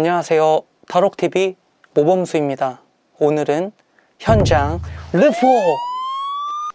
안녕하세요. 다록TV 모범수입니다. 오늘은 현장 르포!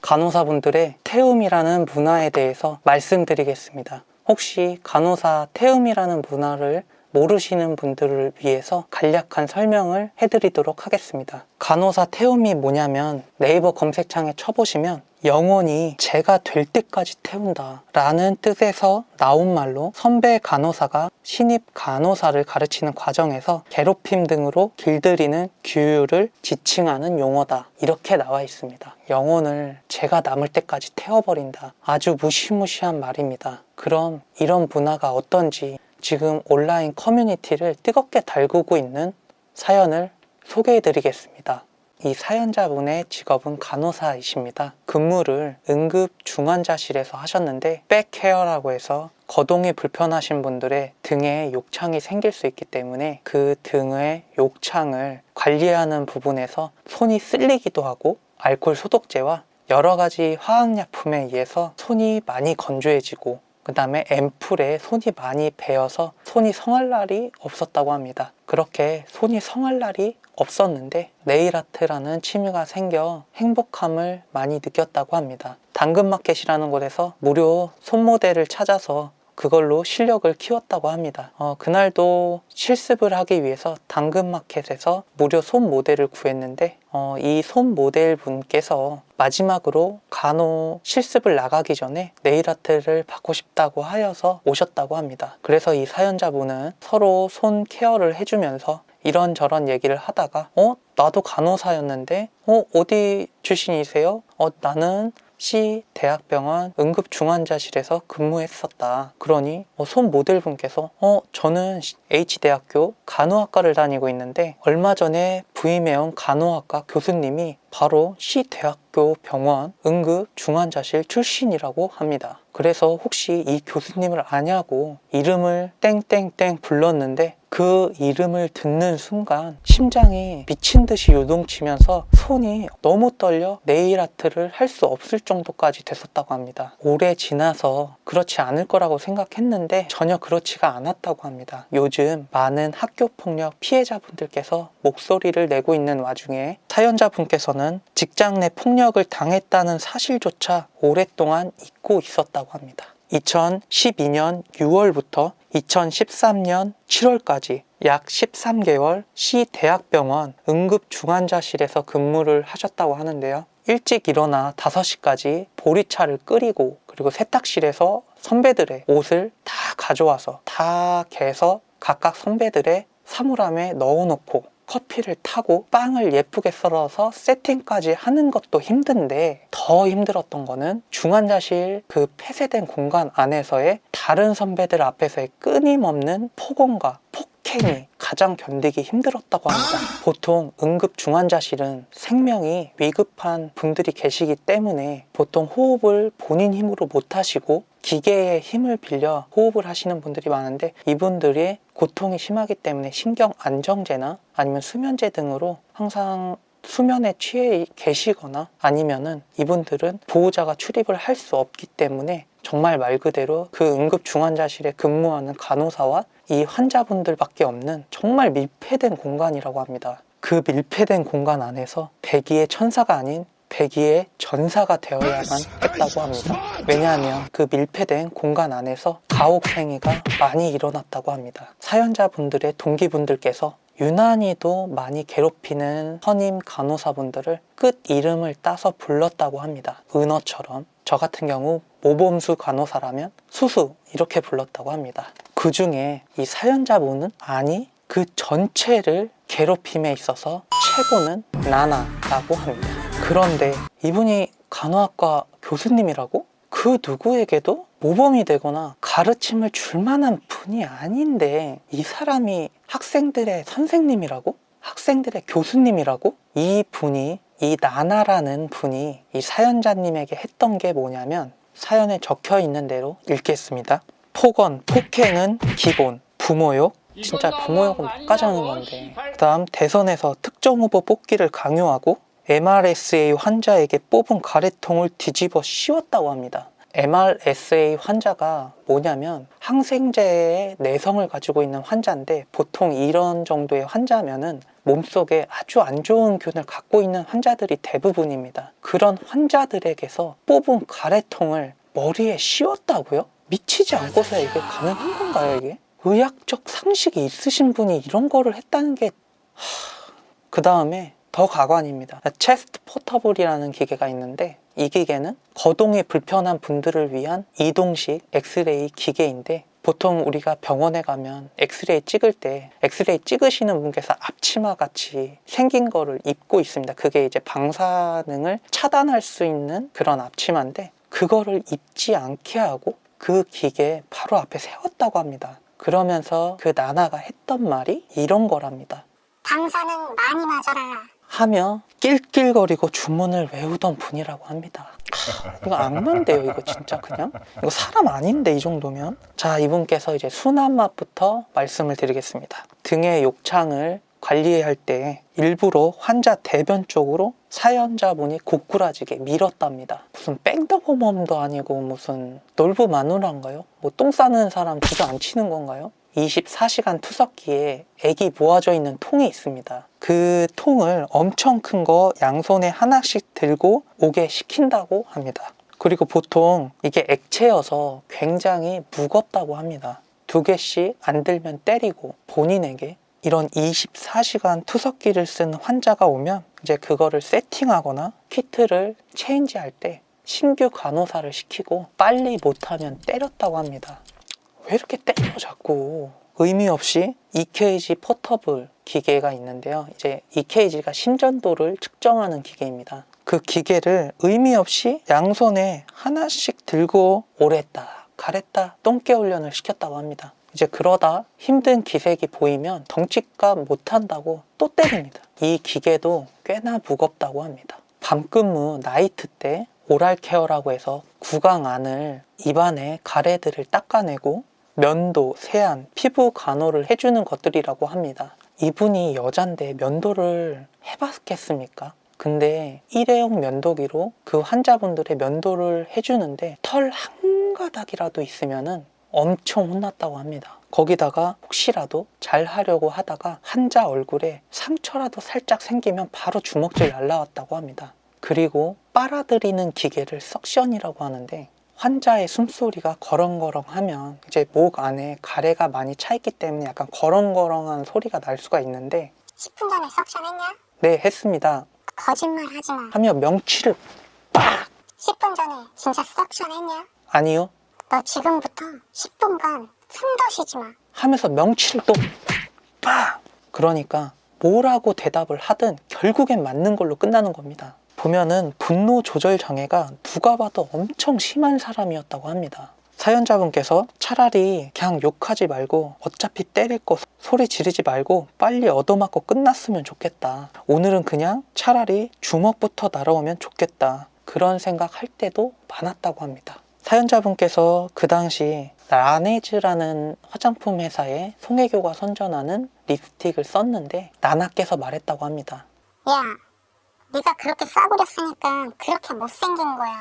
간호사분들의 태움이라는 문화에 대해서 말씀드리겠습니다. 혹시 간호사 태움이라는 문화를 모르시는 분들을 위해서 간략한 설명을 해드리도록 하겠습니다. 간호사 태움이 뭐냐면 네이버 검색창에 쳐보시면 영원히 제가 될 때까지 태운다 라는 뜻에서 나온 말로 선배 간호사가 신입 간호사를 가르치는 과정에서 괴롭힘 등으로 길들이는 규율을 지칭하는 용어다. 이렇게 나와 있습니다. 영혼을 제가 남을 때까지 태워버린다. 아주 무시무시한 말입니다. 그럼 이런 문화가 어떤지 지금 온라인 커뮤니티를 뜨겁게 달구고 있는 사연을 소개해 드리겠습니다. 이 사연자분의 직업은 간호사이십니다. 근무를 응급 중환자실에서 하셨는데 백케어라고 해서 거동이 불편하신 분들의 등에 욕창이 생길 수 있기 때문에 그 등의 욕창을 관리하는 부분에서 손이 쓸리기도 하고 알코올 소독제와 여러 가지 화학약품에 의해서 손이 많이 건조해지고 그 다음에 앰플에 손이 많이 베어서 손이 성할 날이 없었다고 합니다. 그렇게 손이 성할 날이 없었는데 네일아트라는 취미가 생겨 행복함을 많이 느꼈다고 합니다. 당근마켓이라는 곳에서 무료 손모델을 찾아서 그걸로 실력을 키웠다고 합니다. 어, 그날도 실습을 하기 위해서 당근마켓에서 무료 손 모델을 구했는데 어, 이손 모델 분께서 마지막으로 간호 실습을 나가기 전에 네일아트를 받고 싶다고 하여서 오셨다고 합니다. 그래서 이 사연자분은 서로 손 케어를 해주면서 이런저런 얘기를 하다가 어? 나도 간호사였는데 어? 어디 출신이세요? 어? 나는 C 대학병원 응급중환자실에서 근무했었다. 그러니 어, 손 모델분께서 어 저는 H 대학교 간호학과를 다니고 있는데 얼마 전에 부임해온 간호학과 교수님이 바로 C 대학교 병원 응급 중환자실 출신이라고 합니다. 그래서 혹시 이 교수님을 아냐고 이름을 땡땡땡 불렀는데 그 이름을 듣는 순간 심장이 미친 듯이 요동치면서 손이 너무 떨려 네일 아트를 할 수 없을 정도까지 됐었다고 합니다. 오래 지나서 그렇지 않을 거라고 생각했는데 전혀 그렇지가 않았다고 합니다. 요즘 많은 학교 폭력 피해자분들께서 목소리를 내고 있는 와중에 사연자분께서는 직장 내 폭력을 당했다는 사실조차 오랫동안 잊고 있었다고 합니다. 2012년 6월부터 2013년 7월까지 약 13개월 시 대학병원 응급 중환자실에서 근무를 하셨다고 하는데요. 일찍 일어나 5시까지 보리차를 끓이고 그리고 세탁실에서 선배들의 옷을 다 가져와서 다 개서 각각 선배들의 사물함에 넣어놓고 커피를 타고 빵을 예쁘게 썰어서 세팅까지 하는 것도 힘든데 더 힘들었던 거는 중환자실 그 폐쇄된 공간 안에서의 다른 선배들 앞에서의 끊임없는 폭언과 폭 행이 가장 견디기 힘들었다고 합니다. 보통 응급 중환자실은 생명이 위급한 분들이 계시기 때문에 보통 호흡을 본인 힘으로 못 하시고 기계의 힘을 빌려 호흡을 하시는 분들이 많은데 이분들의 고통이 심하기 때문에 신경 안정제나 아니면 수면제 등으로 항상 수면에 취해 계시거나 아니면은 이분들은 보호자가 출입을 할 수 없기 때문에 정말 말 그대로 그 응급 중환자실에 근무하는 간호사와 이 환자분들밖에 없는 정말 밀폐된 공간이라고 합니다. 그 밀폐된 공간 안에서 백의의 천사가 아닌 백의의 전사가 되어야만 했다고 합니다. 왜냐하면 그 밀폐된 공간 안에서 가혹행위가 많이 일어났다고 합니다. 사연자분들의 동기분들께서 유난히도 많이 괴롭히는 선임 간호사분들을 끝 이름을 따서 불렀다고 합니다. 은어처럼 저 같은 경우 모범수 간호사라면 수수 이렇게 불렀다고 합니다. 그 중에 이 사연자분은 아니 그 전체를 괴롭힘에 있어서 최고는 나나라고 합니다. 그런데 이분이 간호학과 교수님이라고? 그 누구에게도 모범이 되거나 가르침을 줄 만한 분이 아닌데 이 사람이 학생들의 선생님이라고? 학생들의 교수님이라고? 이 분이 이 나나라는 분이 이 사연자님에게 했던 게 뭐냐면 사연에 적혀 있는 대로 읽겠습니다. 폭언, 폭행은 기본, 부모욕, 진짜 부모욕은 못 가자는 건데 그 다음 대선에서 특정 후보 뽑기를 강요하고 MRSA 환자에게 뽑은 가래통을 뒤집어 씌웠다고 합니다. MRSA 환자가 뭐냐면 항생제의 내성을 가지고 있는 환자인데 보통 이런 정도의 환자면은 몸속에 아주 안 좋은 균을 갖고 있는 환자들이 대부분입니다. 그런 환자들에게서 뽑은 가래통을 머리에 씌웠다고요? 미치지 않고서 이게 가능한 건가요, 이게? 의학적 상식이 있으신 분이 이런 거를 했다는 게, 그 다음에 더 가관입니다. 체스트 포터블이라는 기계가 있는데, 이 기계는 거동이 불편한 분들을 위한 이동식 엑스레이 기계인데, 보통 우리가 병원에 가면 엑스레이 찍을 때 엑스레이 찍으시는 분께서 앞치마 같이 생긴 거를 입고 있습니다. 그게 이제 방사능을 차단할 수 있는 그런 앞치마인데 그거를 입지 않게 하고 그 기계 바로 앞에 세웠다고 합니다. 그러면서 그 나나가 했던 말이 이런 거랍니다. 방사능 많이 맞아라. 하며 낄낄거리고 주문을 외우던 분이라고 합니다. 하, 이거 악마인데요, 이거 진짜 그냥? 이거 사람 아닌데, 이 정도면? 자, 이분께서 이제 순한 맛부터 말씀을 드리겠습니다. 등의 욕창을 관리할 때 일부러 환자 대변 쪽으로 사연자분이 고꾸라지게 밀었답니다. 무슨 뺑더고멈도 아니고 무슨 놀부 마누라인가요? 뭐 똥 싸는 사람 주저앉히는 건가요? 24시간 투석기에 액이 모아져 있는 통이 있습니다. 그 통을 엄청 큰 거 양손에 하나씩 들고 오게 시킨다고 합니다. 그리고 보통 이게 액체여서 굉장히 무겁다고 합니다. 두 개씩 안 들면 때리고 본인에게 이런 24시간 투석기를 쓴 환자가 오면 이제 그거를 세팅하거나 키트를 체인지할 때 신규 간호사를 시키고 빨리 못하면 때렸다고 합니다. 왜 이렇게 때려 자꾸 의미 없이 EKG 포터블 기계가 있는데요. 이제 EKG가 심전도를 측정하는 기계입니다. 그 기계를 의미 없이 양손에 하나씩 들고 오랬다, 가랬다, 똥개 훈련을 시켰다고 합니다. 이제 그러다 힘든 기색이 보이면 덩치값 못한다고 또 때립니다. 이 기계도 꽤나 무겁다고 합니다. 밤근무 나이트 때 오랄 케어라고 해서 구강 안을 입안에 가래들을 닦아내고 면도, 세안, 피부 간호를 해주는 것들이라고 합니다. 이분이 여잔데 면도를 해봤겠습니까? 근데 일회용 면도기로 그 환자분들의 면도를 해주는데 털 한 가닥이라도 있으면은 엄청 혼났다고 합니다. 거기다가 혹시라도 잘 하려고 하다가 환자 얼굴에 상처라도 살짝 생기면 바로 주먹질 날라왔다고 합니다. 그리고 빨아들이는 기계를 석션이라고 하는데 환자의 숨소리가 거렁거렁하면 이제 목 안에 가래가 많이 차 있기 때문에 약간 거렁거렁한 소리가 날 수가 있는데 10분 전에 석션 했냐? 네 했습니다 거짓말 하지 마. 하며 명치를 빡 10분 전에 진짜 석션 했냐? 아니요 너 지금부터 10분간 숨도 쉬지 마. 하면서 명치를 또 빡! 그러니까 뭐라고 대답을 하든 결국엔 맞는 걸로 끝나는 겁니다. 보면은 분노 조절 장애가 누가 봐도 엄청 심한 사람이었다고 합니다. 사연자분께서 차라리 그냥 욕하지 말고 어차피 때릴 거 소리 지르지 말고 빨리 얻어맞고 끝났으면 좋겠다. 오늘은 그냥 차라리 주먹부터 날아오면 좋겠다. 그런 생각 할 때도 많았다고 합니다. 사연자분께서 그 당시 라네즈라는 화장품 회사에 송혜교가 선전하는 립스틱을 썼는데 나나께서 말했다고 합니다. 야, 네가 그렇게 싸구렸으니까 그렇게 못생긴 거야.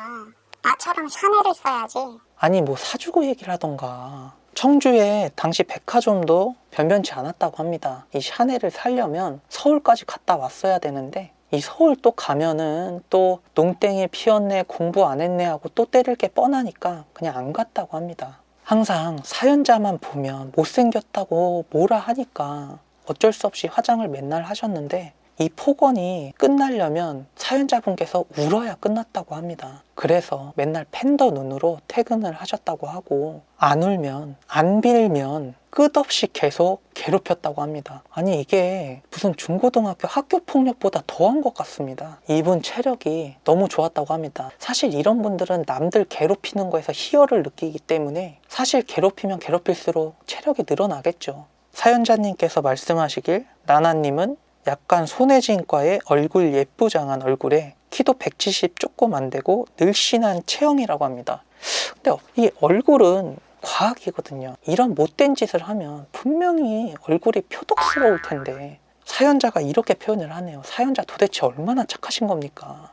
나처럼 샤넬을 써야지. 아니 뭐 사주고 얘기를 하던가 청주에 당시 백화점도 변변치 않았다고 합니다. 이 샤넬을 살려면 서울까지 갔다 왔어야 되는데 이 서울 또 가면은 또 농땡이 피었네 공부 안 했네 하고 또 때릴 게 뻔하니까 그냥 안 갔다고 합니다. 항상 사연자만 보면 못생겼다고 뭐라 하니까 어쩔 수 없이 화장을 맨날 하셨는데 이 폭언이 끝나려면 사연자분께서 울어야 끝났다고 합니다. 그래서 맨날 팬더 눈으로 퇴근을 하셨다고 하고 안 울면 안 빌면 끝없이 계속 괴롭혔다고 합니다. 아니 이게 무슨 중고등학교 학교 폭력보다 더한 것 같습니다. 이분 체력이 너무 좋았다고 합니다. 사실 이런 분들은 남들 괴롭히는 거에서 희열을 느끼기 때문에 사실 괴롭히면 괴롭힐수록 체력이 늘어나겠죠. 사연자님께서 말씀하시길 나나님은 약간 손해진과의 얼굴 예쁘장한 얼굴에 키도 170 조금 안 되고 늘씬한 체형이라고 합니다. 근데 이 얼굴은 과학이거든요. 이런 못된 짓을 하면 분명히 얼굴이 표독스러울 텐데 사연자가 이렇게 표현을 하네요. 사연자 도대체 얼마나 착하신 겁니까?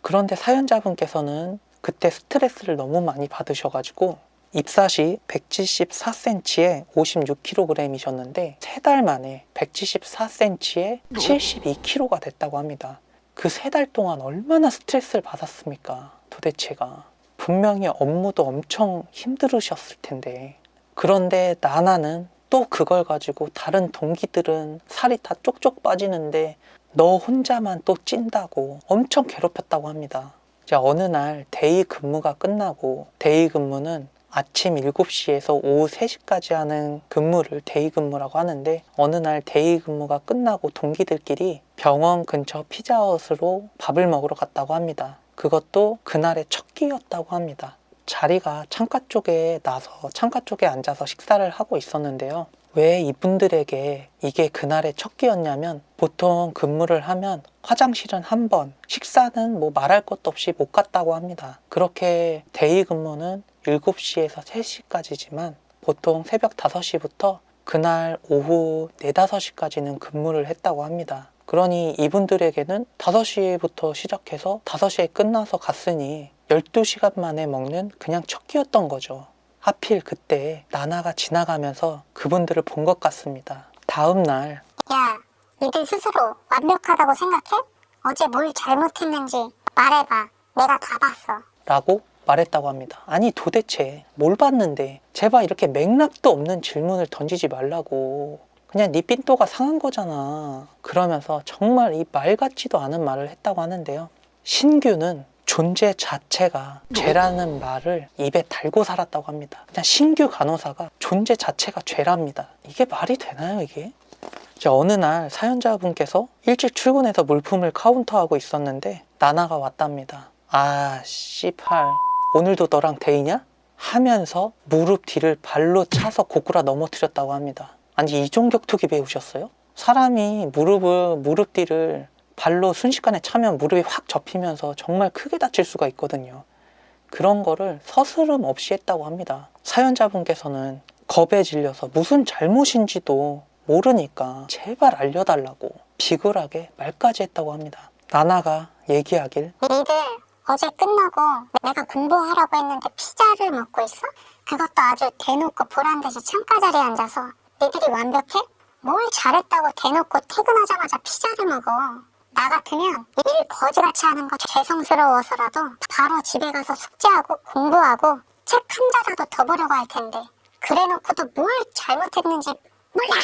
그런데 사연자분께서는 그때 스트레스를 너무 많이 받으셔가지고 입사 시 174cm에 56kg이셨는데 세달 만에 174cm에 72kg가 됐다고 합니다. 그세달 동안 얼마나 스트레스를 받았습니까? 도대체가. 분명히 업무도 엄청 힘들으셨을 텐데. 그런데 나나는 또 그걸 가지고 다른 동기들은 살이 다 쪽쪽 빠지는데 너 혼자만 또 찐다고 엄청 괴롭혔다고 합니다. 이제 어느 날 데이 근무가 끝나고 데이 근무는 아침 7시에서 오후 3시까지 하는 근무를 데이 근무라고 하는데 어느 날 데이 근무가 끝나고 동기들끼리 병원 근처 피자헛으로 밥을 먹으러 갔다고 합니다. 그것도 그날의 첫 끼였다고 합니다. 자리가 창가 쪽에 나서 창가 쪽에 앉아서 식사를 하고 있었는데요. 왜 이분들에게 이게 그날의 첫 끼였냐면 보통 근무를 하면 화장실은 한 번, 식사는 뭐 말할 것도 없이 못 갔다고 합니다. 그렇게 데이 근무는 7시에서 3시까지지만 보통 새벽 5시부터 그날 오후 4, 5시까지는 근무를 했다고 합니다. 그러니 이분들에게는 5시부터 시작해서 5시에 끝나서 갔으니 12시간 만에 먹는 그냥 첫 끼였던 거죠. 하필 그때 나나가 지나가면서 그분들을 본 것 같습니다. 다음 날 야, 니들 스스로 완벽하다고 생각해? 어제 뭘 잘못했는지 말해봐. 내가 다 봤어. 라고 말했다고 합니다. 아니 도대체 뭘 봤는데 제발 이렇게 맥락도 없는 질문을 던지지 말라고 그냥 네 삔또가 상한 거잖아. 그러면서 정말 이 말 같지도 않은 말을 했다고 하는데요. 신규는 존재 자체가 죄라는 말을 입에 달고 살았다고 합니다. 그냥 신규 간호사가 존재 자체가 죄랍니다. 이게 말이 되나요 이게? 어느 날 사연자분께서 일찍 출근해서 물품을 카운터하고 있었는데 나나가 왔답니다. 아, 씨팔. 오늘도 너랑 데이냐? 하면서 무릎 뒤를 발로 차서 고꾸라 넘어뜨렸다고 합니다. 아니, 이종격투기 배우셨어요? 사람이 무릎을, 무릎 뒤를 발로 순식간에 차면 무릎이 확 접히면서 정말 크게 다칠 수가 있거든요. 그런 거를 서스름 없이 했다고 합니다. 사연자분께서는 겁에 질려서 무슨 잘못인지도 모르니까 제발 알려달라고 비굴하게 말까지 했다고 합니다. 나나가 얘기하길 어제 끝나고 내가 공부하라고 했는데 피자를 먹고 있어? 그것도 아주 대놓고 보란 듯이 창가 자리에 앉아서 니들이 완벽해? 뭘 잘했다고 대놓고 퇴근하자마자 피자를 먹어. 나 같으면 일 거지같이 하는 거 죄송스러워서라도 바로 집에 가서 숙제하고 공부하고 책 한 자라도 더 보려고 할 텐데 그래 놓고도 뭘 잘못했는지 몰라.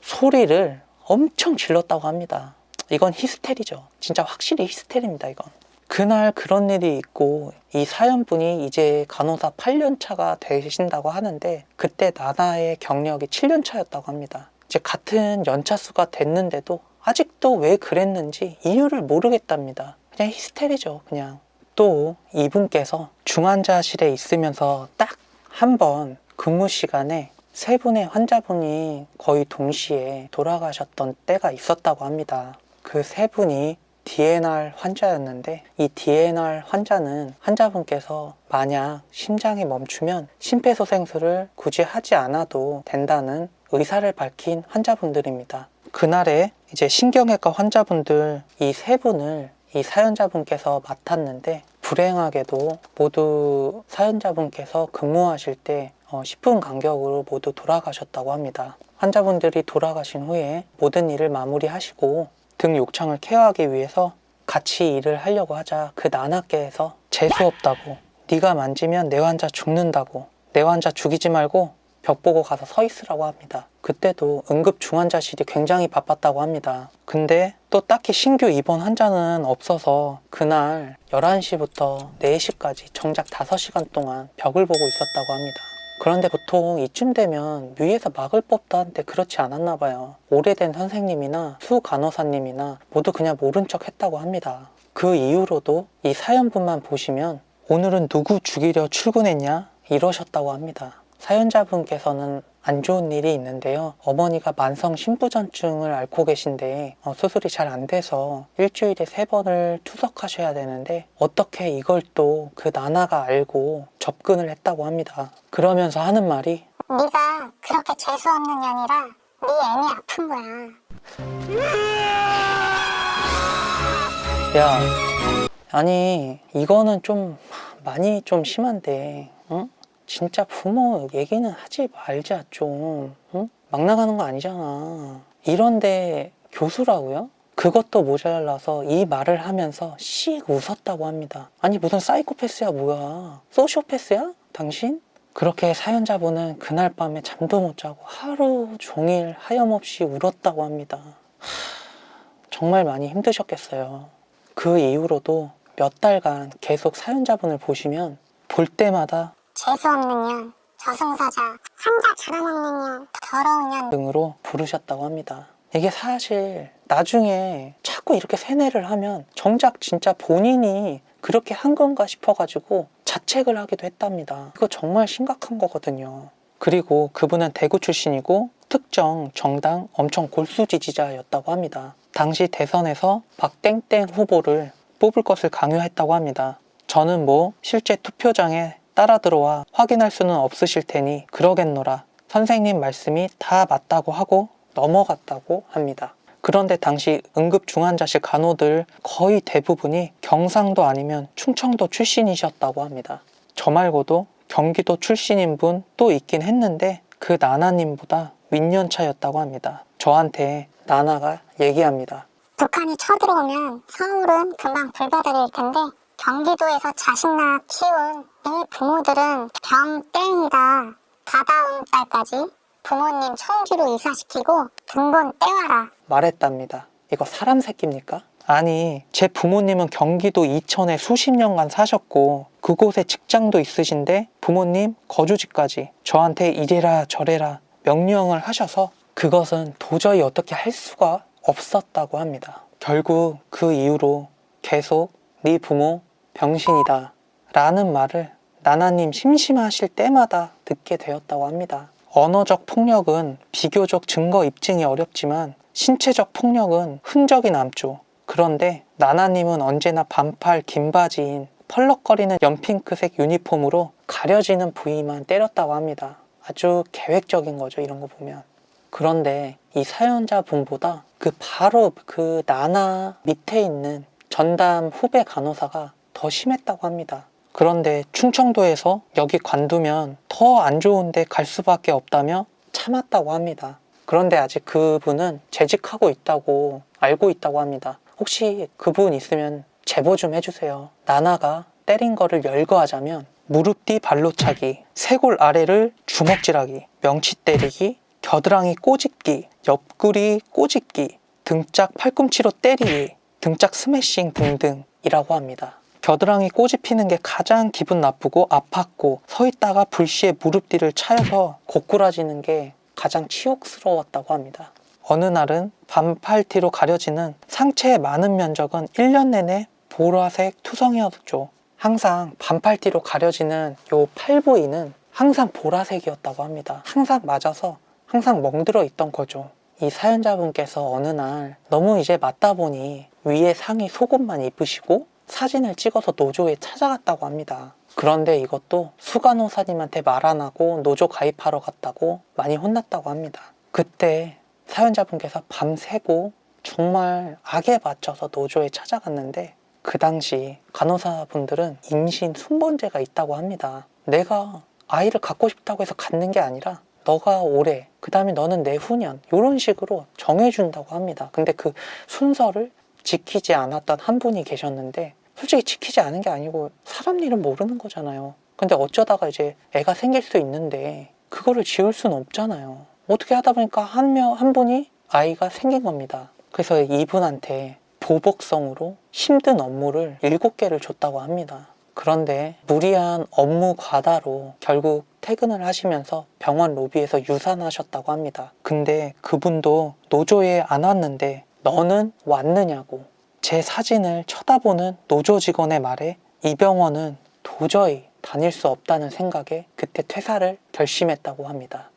소리를 엄청 질렀다고 합니다. 이건 히스테리죠. 진짜 확실히 히스테리입니다, 이건. 그날 그런 일이 있고 이 사연분이 이제 간호사 8년 차가 되신다고 하는데 그때 나나의 경력이 7년 차였다고 합니다. 이제 같은 연차 수가 됐는데도 아직도 왜 그랬는지 이유를 모르겠답니다. 그냥 히스테리죠, 그냥. 또 이분께서 중환자실에 있으면서 딱 한 번 근무 시간에 세 분의 환자분이 거의 동시에 돌아가셨던 때가 있었다고 합니다. 그 세 분이 DNR 환자였는데 이 DNR 환자는 환자분께서 만약 심장이 멈추면 심폐소생술을 굳이 하지 않아도 된다는 의사를 밝힌 환자분들입니다. 그날에 이제 신경외과 환자분들 이 세 분을 이 사연자분께서 맡았는데 불행하게도 모두 사연자분께서 근무하실 때 어, 10분 간격으로 모두 돌아가셨다고 합니다. 환자분들이 돌아가신 후에 모든 일을 마무리하시고 등 욕창을 케어하기 위해서 같이 일을 하려고 하자 그 나나께서 재수 없다고 네가 만지면 내 환자 죽는다고 내 환자 죽이지 말고 벽 보고 가서 서 있으라고 합니다. 그때도 응급 중환자실이 굉장히 바빴다고 합니다. 근데 또 딱히 신규 입원 환자는 없어서 그날 11시부터 4시까지 정작 5시간 동안 벽을 보고 있었다고 합니다. 그런데 보통 이쯤 되면 위에서 막을 법도 한데 그렇지 않았나 봐요. 오래된 선생님이나 수 간호사님이나 모두 그냥 모른 척 했다고 합니다. 그 이후로도 이 사연분만 보시면 오늘은 누구 죽이려 출근했냐? 이러셨다고 합니다. 사연자분께서는 안 좋은 일이 있는데요. 어머니가 만성 심부전증을 앓고 계신데 어, 수술이 잘 안 돼서 일주일에 세 번을 투석하셔야 되는데 어떻게 이걸 또 그 나나가 알고 접근을 했다고 합니다. 그러면서 하는 말이 네가 그렇게 재수 없는 년이라 네 애미 아픈 거야. 야, 아니, 이거는 좀 많이 좀 심한데, 응? 진짜 부모 얘기는 하지 말자, 좀. 응? 막 나가는 거 아니잖아. 이런데 교수라고요? 그것도 모자라서 이 말을 하면서 씩 웃었다고 합니다. 아니, 무슨 사이코패스야, 뭐야. 소시오패스야? 당신? 그렇게 사연자분은 그날 밤에 잠도 못 자고 하루 종일 하염없이 울었다고 합니다. 하, 정말 많이 힘드셨겠어요. 그 이후로도 몇 달간 계속 사연자분을 보시면 볼 때마다 재수없는 년, 저승사자, 환자 잡아먹는 년, 더러운 년. 등으로 부르셨다고 합니다. 이게 사실 나중에 자꾸 이렇게 세뇌를 하면 정작 진짜 본인이 그렇게 한 건가 싶어가지고 자책을 하기도 했답니다. 이거 정말 심각한 거거든요. 그리고 그분은 대구 출신이고 특정 정당 엄청 골수 지지자였다고 합니다. 당시 대선에서 박땡땡 후보를 뽑을 것을 강요했다고 합니다. 저는 뭐 실제 투표장에 따라 들어와 확인할 수는 없으실 테니 그러겠노라. 선생님 말씀이 다 맞다고 하고 넘어갔다고 합니다. 그런데 당시 응급 중환자실 간호들 거의 대부분이 경상도 아니면 충청도 출신이셨다고 합니다. 저 말고도 경기도 출신인 분 또 있긴 했는데 그 나나님보다 윗년 차였다고 합니다. 저한테 나나가 얘기합니다. 북한이 쳐들어오면 서울은 금방 불바다일 텐데 경기도에서 자식 낳아 키운 이 부모들은 병 땡이다. 다다음 달까지 부모님 청주로 이사시키고 등본 떼와라. 말했답니다. 이거 사람 새끼입니까? 아니, 제 부모님은 경기도 이천에 수십 년간 사셨고 그곳에 직장도 있으신데 부모님 거주지까지 저한테 이래라 저래라 명령을 하셔서 그것은 도저히 어떻게 할 수가 없었다고 합니다. 결국 그 이후로 계속 네 부모 병신이다 라는 말을 나나님 심심하실 때마다 듣게 되었다고 합니다. 언어적 폭력은 비교적 증거 입증이 어렵지만 신체적 폭력은 흔적이 남죠. 그런데 나나님은 언제나 반팔 긴 바지인 펄럭거리는 연핑크색 유니폼으로 가려지는 부위만 때렸다고 합니다. 아주 계획적인 거죠, 이런 거 보면. 그런데 이 사연자분보다 그 바로 그 나나 밑에 있는 전담 후배 간호사가 더 심했다고 합니다. 그런데 충청도에서 여기 관두면 더 안 좋은데 갈 수밖에 없다며 참았다고 합니다. 그런데 아직 그분은 재직하고 있다고 알고 있다고 합니다. 혹시 그분 있으면 제보 좀 해주세요. 나나가 때린 거를 열거하자면 무릎 뒤 발로 차기, 쇄골 아래를 주먹질하기, 명치 때리기, 겨드랑이 꼬집기, 옆구리 꼬집기, 등짝 팔꿈치로 때리기, 등짝 스매싱 등등이라고 합니다. 겨드랑이 꼬집히는 게 가장 기분 나쁘고 아팠고 서 있다가 불시에 무릎 뒤를 차여서 고꾸라지는 게 가장 치욕스러웠다고 합니다. 어느 날은 반팔티로 가려지는 상체의 많은 면적은 1년 내내 보라색 투성이었죠. 항상 반팔티로 가려지는 요 팔 부위는 항상 보라색이었다고 합니다. 항상 맞아서 항상 멍들어 있던 거죠. 이 사연자분께서 어느 날 너무 이제 맞다 보니 위에 상의 속옷만 입으시고 사진을 찍어서 노조에 찾아갔다고 합니다. 그런데 이것도 수간호사님한테 말 안 하고 노조 가입하러 갔다고 많이 혼났다고 합니다. 그때 사연자분께서 밤새고 정말 악에 맞춰서 노조에 찾아갔는데 그 당시 간호사분들은 임신 순번제가 있다고 합니다. 내가 아이를 갖고 싶다고 해서 갖는 게 아니라 너가 올해, 그 다음에 너는 내후년 이런 식으로 정해준다고 합니다. 근데 그 순서를 지키지 않았던 한 분이 계셨는데 솔직히 지키지 않은 게 아니고 사람 일은 모르는 거잖아요. 근데 어쩌다가 이제 애가 생길 수 있는데 그거를 지울 수는 없잖아요. 어떻게 하다 보니까 한 명, 한 분이 아이가 생긴 겁니다. 그래서 이분한테 보복성으로 힘든 업무를 일곱 개를 줬다고 합니다. 그런데 무리한 업무 과다로 결국 퇴근을 하시면서 병원 로비에서 유산하셨다고 합니다. 근데 그분도 노조에 안 왔는데 너는 왔느냐고 제 사진을 쳐다보는 노조 직원의 말에 이 병원은 도저히 다닐 수 없다는 생각에 그때 퇴사를 결심했다고 합니다.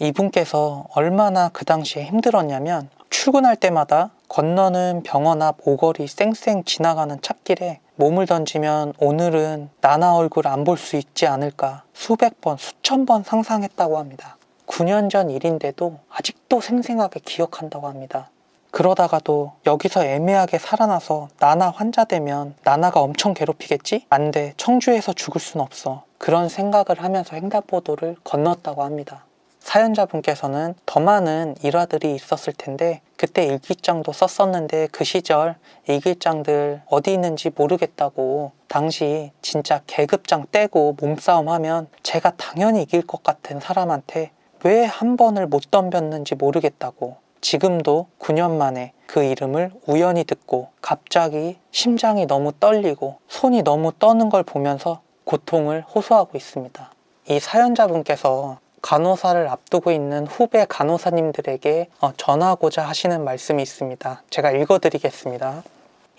이분께서 얼마나 그 당시에 힘들었냐면 출근할 때마다 건너는 병원 앞 오거리 쌩쌩 지나가는 찻길에 몸을 던지면 오늘은 나나 얼굴 안 볼 수 있지 않을까 수백 번, 수천 번 상상했다고 합니다. 9년 전 일인데도 아직도 생생하게 기억한다고 합니다. 그러다가도 여기서 애매하게 살아나서 나나 환자 되면 나나가 엄청 괴롭히겠지? 안 돼. 청주에서 죽을 순 없어. 그런 생각을 하면서 횡단보도를 건넜다고 합니다. 사연자분께서는 더 많은 일화들이 있었을 텐데 그때 일기장도 썼었는데 그 시절 일기장들 어디 있는지 모르겠다고 당시 진짜 계급장 떼고 몸싸움하면 제가 당연히 이길 것 같은 사람한테 왜 한 번을 못 덤볐는지 모르겠다고 지금도 9년 만에 그 이름을 우연히 듣고 갑자기 심장이 너무 떨리고 손이 너무 떠는 걸 보면서 고통을 호소하고 있습니다. 이 사연자분께서 간호사를 앞두고 있는 후배 간호사님들에게 어, 전하고자 하시는 말씀이 있습니다. 제가 읽어드리겠습니다.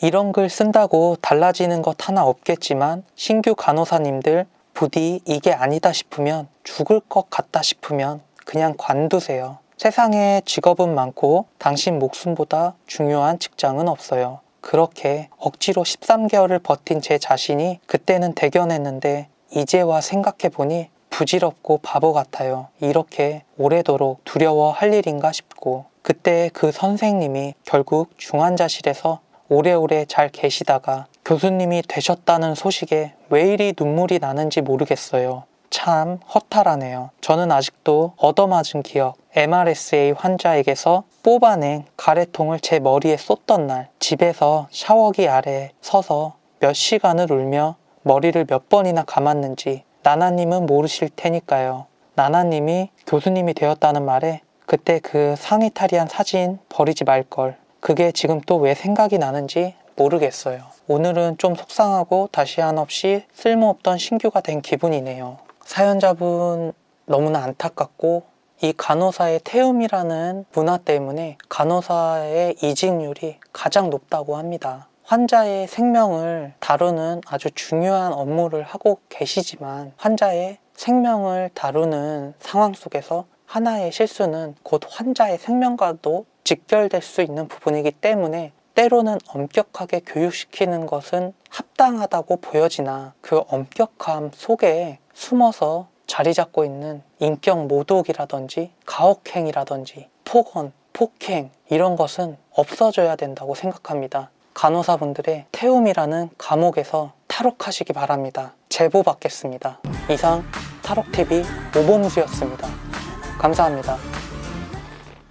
이런 글 쓴다고 달라지는 것 하나 없겠지만 신규 간호사님들 부디 이게 아니다 싶으면 죽을 것 같다 싶으면 그냥 관두세요. 세상에 직업은 많고 당신 목숨보다 중요한 직장은 없어요. 그렇게 억지로 13개월을 버틴 제 자신이 그때는 대견했는데 이제와 생각해보니 부질없고 바보 같아요. 이렇게 오래도록 두려워할 일인가 싶고 그때 그 선생님이 결국 중환자실에서 오래오래 잘 계시다가 교수님이 되셨다는 소식에 왜 이리 눈물이 나는지 모르겠어요. 참 허탈하네요. 저는 아직도 얻어맞은 기억, MRSA 환자에게서 뽑아낸 가래통을 제 머리에 쏟던 날, 집에서 샤워기 아래 서서 몇 시간을 울며 머리를 몇 번이나 감았는지 나나님은 모르실 테니까요. 나나님이 교수님이 되었다는 말에 그때 그 상의 탈의한 사진 버리지 말걸. 그게 지금 또 왜 생각이 나는지 모르겠어요. 오늘은 좀 속상하고 다시 한없이 쓸모없던 신규가 된 기분이네요. 사연자분 너무나 안타깝고 이 간호사의 태움이라는 문화 때문에 간호사의 이직률이 가장 높다고 합니다. 환자의 생명을 다루는 아주 중요한 업무를 하고 계시지만 환자의 생명을 다루는 상황 속에서 하나의 실수는 곧 환자의 생명과도 직결될 수 있는 부분이기 때문에 때로는 엄격하게 교육시키는 것은 합당하다고 보여지나 그 엄격함 속에 숨어서 자리 잡고 있는 인격 모독이라든지 가혹행위라든지 폭언, 폭행 이런 것은 없어져야 된다고 생각합니다. 간호사분들의 태움이라는 감옥에서 탈옥하시기 바랍니다. 제보 받겠습니다. 이상 탈옥TV 모범수였습니다. 감사합니다.